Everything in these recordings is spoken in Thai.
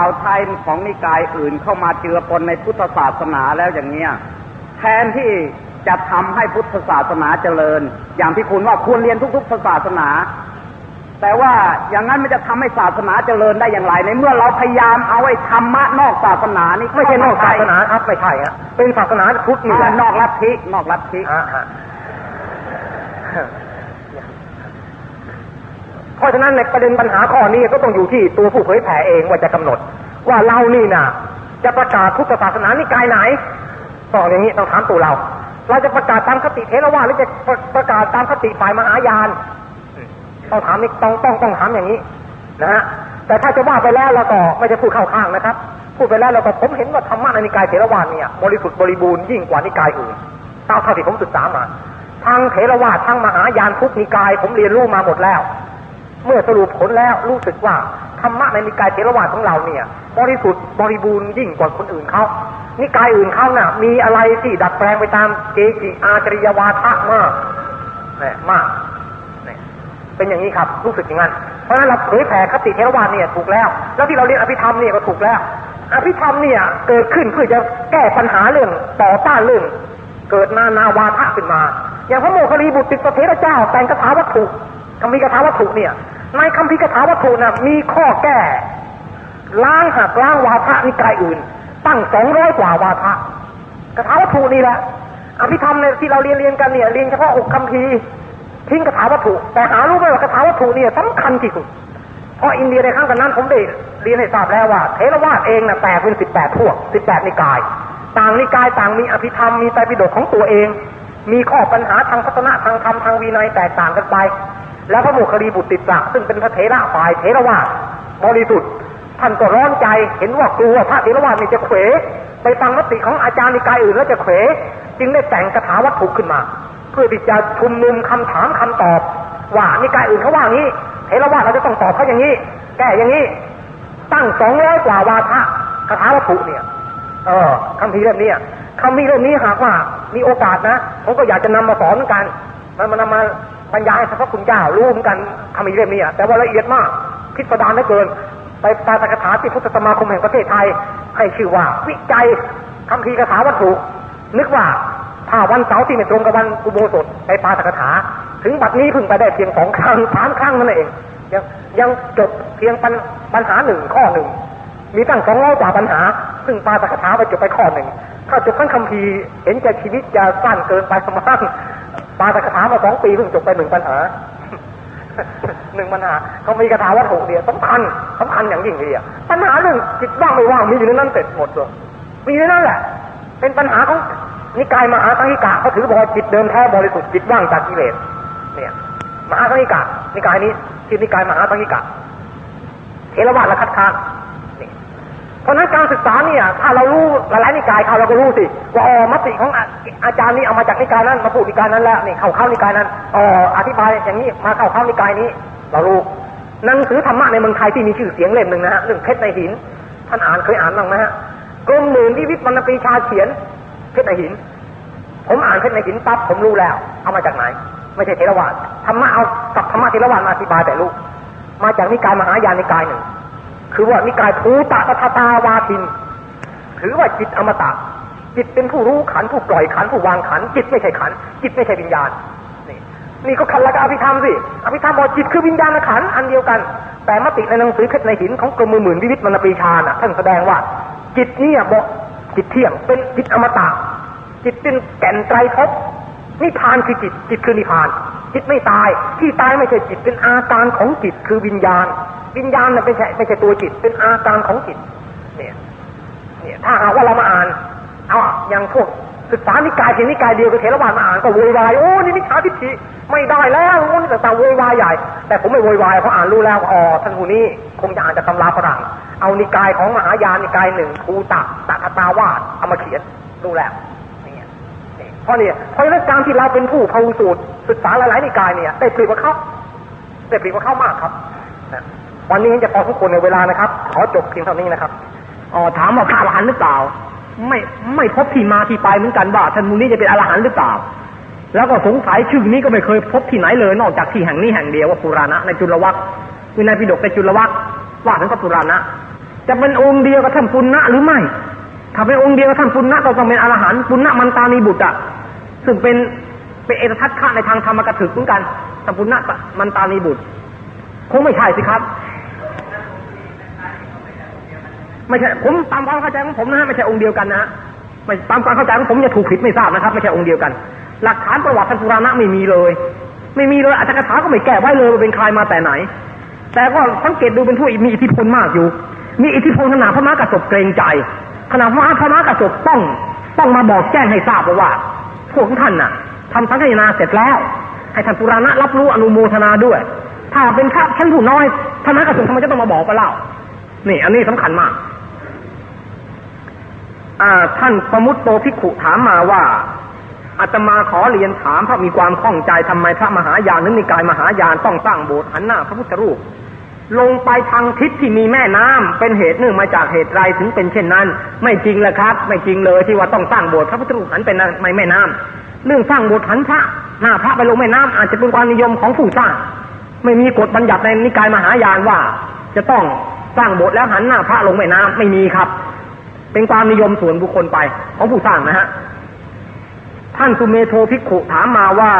ชาวไทยของนิกายอื่นเข้ามาเจือปนในพุทธศาสนาแล้วอย่างเนี้ยแทนที่จะทำให้พุทธศาสนาเจริญ อย่างที่คุณว่าควรเรียนทุกๆศาสนา แต่ว่าอย่างนั้นมันจะทำให้ศาสนาเจริญได้อย่างไรในเมื่อเราพยายามเอาไอ้ธรรมะนอกศาสนานี่ไม่ใช่นอกศาสนาครับไม่ใช่ฮะเป็นศาสนาพุทธนี่แหละนอกลัทธินอกลัทธิฮะฮะเพ ราะฉะนั้นในประเด็นปัญหาข้อนี้ก็ต้องอยู่ที่ตัวผู้เผยแผ่เองว่าจะกำหนด ว่าเรานี่น่ะจะประกาศพุทธศาสนานิกายไหนต้ออย่างนี้ต้องถามตัวเรา เราจะประกาศตามคติเทรวาหรือจะประกาศตามคติฝ่ายมหายานต้องถามนี่ต้องต้องต้องถามอย่างนี้นะฮะแต่ถ้าจะว่าไปแล้วเราก็ไม่จะพูดเข้าข้างนะครับ พูดไปแล้วเราก็ผมเห็นว่าธรรมะในนิกายเถรวาเนี่ย บริสุทธิ์บริบูรณ์ยิ่งกว่านิกายอื่นตามเท่าที่ผมศึกษามาทางเถรวาททางมหายานทุกนิกาย ผมเรียนรู้มาหมดแล้ว เมื่อสรุปผลแล้วรู้สึกว่าธรรมะในนิกายเถรวาทของเราเนี่ยบริสุทธิ์บริบูรณ์ยิ่งกว่าคนอื่นเขานิกายอื่นเขาน่ะ มีอะไรที่ดัดแปลงไปตามเกจิอาจริยวาทะมากเนี่ยมากเนี่ยเป็นอย่างนี้ครับรู้สึกอย่างนั้นเพราะฉะนั้นเราเผยแผ่คติเทรวาทเนี่ยถูกแล้ว แล้วที่เราเรียนอภิธรรมเนี่ยก็ถูกแล้ว อภิธรรมเนี่ยเกิดขึ้นเพื่อจะแก้ปัญหาเรื่องต่อต้านเรื่อง เกิดนานาวาทะขึ้นมา อย่างพระโมคคัลลีบุตรติสเทระเจ้าแต่งคาถาวัตถุคำพีคาถาวัตถุเนี่ย ในคำพีคาถาวัตถุน่ะมีข้อแก้ ล้างหักล้างวาทะนิกายอื่น ตั้งสองร้อยกว่าวาทะคาถาวัตถุนี่แหละอภิธรรมเนี่ยที่เราเรียนเรียนกันเนี่ยเรียนเฉพาะอกคำพีทิ้งคาถาวัตถุ แต่หารู้ไหมว่าคาถาวัตถุเนี่ยสำคัญที่สุดเพราะอินเดียในครั้งกันนั้นผมได้เรียนให้ทราบแล้วว่าเทรวาสเองน่ะแตกเป็นสิบแปดพวกสิบแปดนิกาย ต่างนิกายต่างมีอภิธรรมมีไตรปิฎกของตัวเอง มีข้อปัญหาทางพัฒนาทางธรรมทางวินัยแตกต่างกันไป แล้วพระโมคคลีบุตรติสะซึ่งเป็นพระเถระฝ่ายเทรวาสบริสุทธิ์ท่านก็ร้อนใจเห็นว่ากลัวพระเถรวาสนี่จะเขวไปฟังมติของอาจารย์นิกายอื่นแล้วจะเขวจึงได้แต่งคาถาวัตถุขึ้นมา เพื่อที่จะชุมนุมคำถามคำตอบ ว่านิกายอื่นเขาว่างี้เทรวาสเราจะต้องตอบเขาอย่างนี้แก้อย่างนี้ ตั้งสองร้อยกว่าวาทะคาถาวัตถุเนี่ย เออคำพีเล่มนี้คำพีเล่มนี้หากว่ามีโอกาสนะผมก็อยากจะนำมาสอนเหมือนกัน มันมันนำมา บรรยายให้พระคุณเจ้ารู้เหมือนกันคำพีเล่มนี้แต่ว่าละเอียดมากพิสดารเหลือเกิน ไปปาตกถาที่พุทธสมาคมแห่งประเทศไทย ให้ชื่อว่า วิจัยคำพีคาถาวัตถุ นึกว่าถ้าวันเสาร์ที่ไม่ตรงกับวันอุโบสถไปปาตกถา ถึงบัดนี้เพิ่งไปได้เพียงสองครั้งสามครั้งนั่นเอง ยังยังจบเพียงปัญปญหาหนึ่งข้อหนึ่งมีตั้งสองร้อยกว่าปัญหา ซึ่งปาตกถาไปจบไปข้อหนึ่งถ้าจบทั้งคำพีเห็นจะชีวิตจะสั้นเกินไปสมั่ง ปาตกถามาสองปีเพิ่งจบไปหนึ่งปัญหาหนึ่งปัญหาเขามีคาถาวัตถุเดียวสำคัญสำคัญอย่างยิ่งเลยอะปัญหาเรื่องจิตว่างไม่ว่างมีอยู่ในนั้นเสร็จหมดเลยมีในนั้นแหละ เป็นปัญหาของนิกายมหาสังกิกะเขาถือบอกจิตเดิมแท้บริสุทธิ์จิตว่างจากกิเลสเนี่ย มหาสังกิกะนิกายนี้ชื่อนิกายมหาสังกิกะเทรวาสละคัดค้าน เพราะนั้นการศึกษาเนี่ยถ้าเรารู้หลายๆนิกายเขาเราก็รู้สิว่าอ๋อมติของอาจารย์นี้เอามาจากนิกายนั้นมาพูดนิกายนั้นแล้วนี่เข้าเข้านิกายนั้นอ๋ออธิบายอย่างนี้มาเข้าเข้านิกายนี้ เรารู้หนังสือธรรมะในเมืองไทยที่มีชื่อเสียงเล่มหนึ่งนะฮะเรื่องเพชรในหิน ท่านอ่านเคยอ่านบ้างไหมฮะกรมหมื่นที่วิทย์วรรณปรีชาเขียนเพชรในหิน ผมอ่านเพชรในหินปั๊บผมรู้แล้ว เอามาจากไหน ไม่ใช่เทรวาสธรรมะเอากับธรรมะเทรวาสมาอธิบายแต่รู้มาจากนิกายมหายานนิกายหนึ่ง คือว่านิกายภูตะตถาตาวาทิน ถือว่าจิตอมตะ จิตเป็นผู้รู้ขันผู้ปล่อยขันผู้วางขัน จิตไม่ใช่ขัน จิตไม่ใช่วิญญาณ นี่นี่ก็ขันละกับอภิธรรมสิอภิธรรมบอกจิตคือวิญญาณขันอันเดียวกัน แต่มติในหนังสือเพชรในหินของกรมมือหมื่นวิวิตมณปีชาน่ะท่านแสดงว่า จิตเนี่ยบอกจิตเที่ยงเป็นจิตอมตะ จิตเป็นแก่นไตรภพนิพานคือจิต จิตคือนิพาน จิตไม่ตาย ที่ตายไม่ใช่จิตเป็นอาการของจิตคือวิญญาณ วิญญาณไม่ใช่ไม่ใช่ตัวจิต เป็นอาการของจิต เนี่ย เนี่ย ถ้าหากว่าเรามาอ่าน เอาอย่างพวกศึกษานิกายเพียงนิกายเดียวกับเทรวาสมาอ่านก็โวยวายโอ้นี่มิจฉาทิฏฐิไม่ได้แล้วโอ้นี่ต่างๆโวยวายใหญ่ แต่ผมไม่โวยวายเพราะอ่านรู้แล้วอ๋อท่านผู้นี้คงจะอ่านจากตำราฝรั่งเอานิกายของมหายานนิกายหนึ่งภูตะตะคตาวาเอามาเขียนรู้แล้วเพราะเนี่ยเพราะฉะนั้นการที่เราเป็นผู้พหูสูตรศึกษาหลายๆนิกายเนี่ยได้เปรียบกว่าเขาได้เปรียบกว่าเขามากครับ วันนี้จะพอทุกคนในเวลานะครับ ขอจบเพียงเท่านี้นะครับอ๋อถามว่าพระอรหันต์หรือเปล่า ไม่ไม่พบที่มาที่ไปเหมือนกันว่าท่านมูนี้จะเป็นอรหันต์หรือเปล่า แล้วก็สงสัยชื่อนี้ก็ไม่เคยพบที่ไหนเลย นอกจากที่แห่งนี้แห่งเดียวว่าปุราณะในจุลวัควินัยปิฎกในจุลวัคว่าถึงพระปุราณะจะเป็นองค์เดียวกับท่านปุณณะหรือไม่ ถ้าเป็นองค์เดียวกับท่านปุณณะก็ต้องเป็นอรหันต์ปุณณะมันตานีบุตรอะซึ่งเป็นเป็นเอกทัศน์ในทางธรรมกถึกเหมือนกันท่านปุณณะมันตานีบุตร คงไม่ใช่สิครับ ไม่ใช่ผมตามความเข้าใจของผมนะฮะไม่ใช่องค์เดียวกันนะฮะไม่ตามความเข้าใจของผมจะถูกผิดไม่ทราบนะครับ ไม่ใช่องค์เดียวกัน หลักฐานประวัติท่านปุราณะไม่มีเลย ไม่มีเลยอาจารย์คาถาก็ไม่แก้ไว้เลยว่าเป็นใครมาแต่ไหน แต่ก็สังเกตดูเป็นผู้มีอิทธิพลมากอยู่ มีอิทธิพลขนาดพระมหากระสบเกรงใจขนาดพระมหาพระมหากระสบต้องต้องมาบอกแจ้งให้ทราบว่าพวกท่านน่ะทำสังฆนาเสร็จแล้ว ให้ท่านปุราณะรับรู้อนุโมทนาด้วย ถ้าเป็นข้าชั้นผู้น้อยพระมหากระสบทำไมจะต้องมาบอกกันเล่านี่ อันนี้สำคัญมาก ท่านประมุตโตภิกขุถามมาว่าอาตมาขอเรียนถามพระมีความข้องใจทำไมพระมหายานหรือนิกายมหายานต้องสร้างโบสถ์หันหน้าพระพุทธรูป ลงไปทางทิศที่มีแม่น้ำเป็นเหตุเนื่องมาจากเหตุไรถึงเป็นเช่นนั้น ไม่จริงเลยครับ ไม่จริงเลยที่ว่าต้องสร้างโบสถ์พระพุทธรูปหันเป็นไม่แม่น้ำเรื่องสร้างโบสถ์หันพระหน้าพระไปลงแม่น้ำอาจจะเป็นความนิยมของผู้สร้าง ไม่มีกฎบัญญัติในนิกายมหายานว่า จะต้องสร้างโบสถ์แล้วหันหน้าพระลงแม่น้ำไม่มีครับ เป็นความนิยมส่วนบุคคลไป ของผู้สร้างนะฮะ ท่านสุเมโทภิกขุถามมาว่า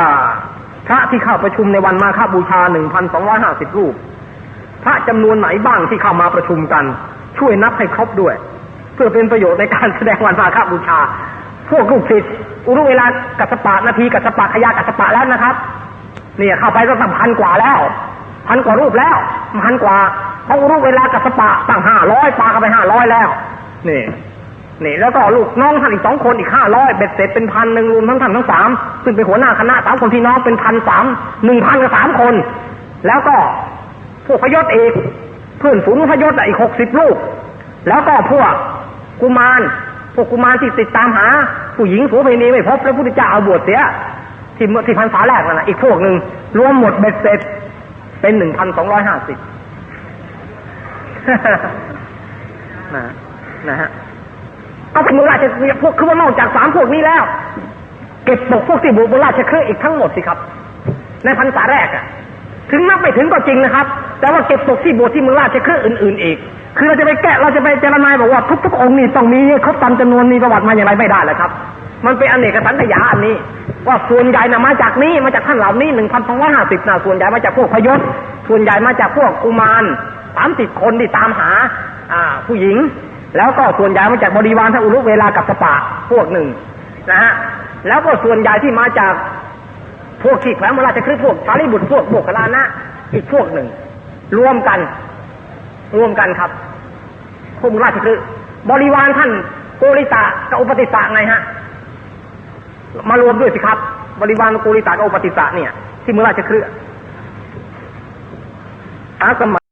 พระที่เข้าประชุมในวันมาฆบูชาหนึ่งพันสองร้อยห้าสิบรูป พระจำนวนไหนบ้างที่เข้ามาประชุมกัน ช่วยนับให้ครบด้วย เพื่อเป็นประโยชน์ในการแสดงวันมาฆบูชา พวกลูกศิษย์อุรุเวลากัสปะนาทีกัสปะขยากัสปะแล้วนะครับเนี่ยเข้าไปก็ตั้งพันกว่าแล้ว พันกว่ารูปแล้วพันกว่าเขาอุรุเวลากัสปะตั้งห้าร้อยปากันไปห้าร้อยแล้ว นี่นี่แล้วก็ลูกน้องท่านอีกสองคนอีกห้าร้อยเบ็ดเสร็จเป็นพันหนึ่งรวมทั้งท่านทั้งสามซึ่งเป็นหัวหน้าคณะสามคนพี่น้องเป็นพันสามหนึ่งพันกับสามคน แล้วก็พวกพยศเอกเพื่อนฝูงพยศอีกหกสิบลูก แล้วก็พวกกุมารพวกกุมารที่ติดตามหา ผู้หญิงโสัวเพณีไม่พบแล้วพุทธเจ้าเอาบวชเสียที่เมื่อที่พันษาแรกนั่นนะอีกพวกหนึ่งรวมหมดเบ็ดเสร็จเป็นหนึ่งพันสองร้อยห้าสิบ นะฮะเอาเป็นราชพวกคือว่านอกจากสามพวกนี้แล้ว เก็บตกพวกที่บุบราชเครืออีกทั้งหมดสิครับ ในพรรษาแรกอะถึงนับไม่ถึงก็จริงนะครับ แต่ว่าเก็บตกที่โบสถ์ที่เมืองราชเครืออื่น ๆ อีก คือเราจะไปแกะเราจะไปเจรนายบอกว่าทุกๆองค์นี่ต้องมีครบตามจำนวนมีประวัติมาอย่างไรไม่ได้เลยครับ มันเป็นอเนกสันตยาอันนี้ ว่าส่วนใหญ่นะมาจากนี้มาจากท่านเหล่านี้หนึ่งพันสองร้อยห้าสิบนะส่วนใหญ่มาจากพวกพยศส่วนใหญ่มาจากพวกกุมารสามสิบคนที่ตามหา อ่า ผู้หญิง แล้วก็ส่วนใหญ่มาจากบริวารท่านอุรุเวลากับสปะพวกหนึ่งนะฮะแล้วก็ส่วนใหญ่ที่มาจากพวกขีดแขวนมราชคฤห์พวกชาลีบุตรพวกโบกลานะอีกพวกหนึ่ง รวมกัน รวมกันครับพวกราชคฤห์บริวารท่านโกริตะกับอุปติสะไงฮะมารวมด้วยสิครับ บริวารโกริตะกับอุปติสะเนี่ย ที่เมืองราชคฤห์อาสม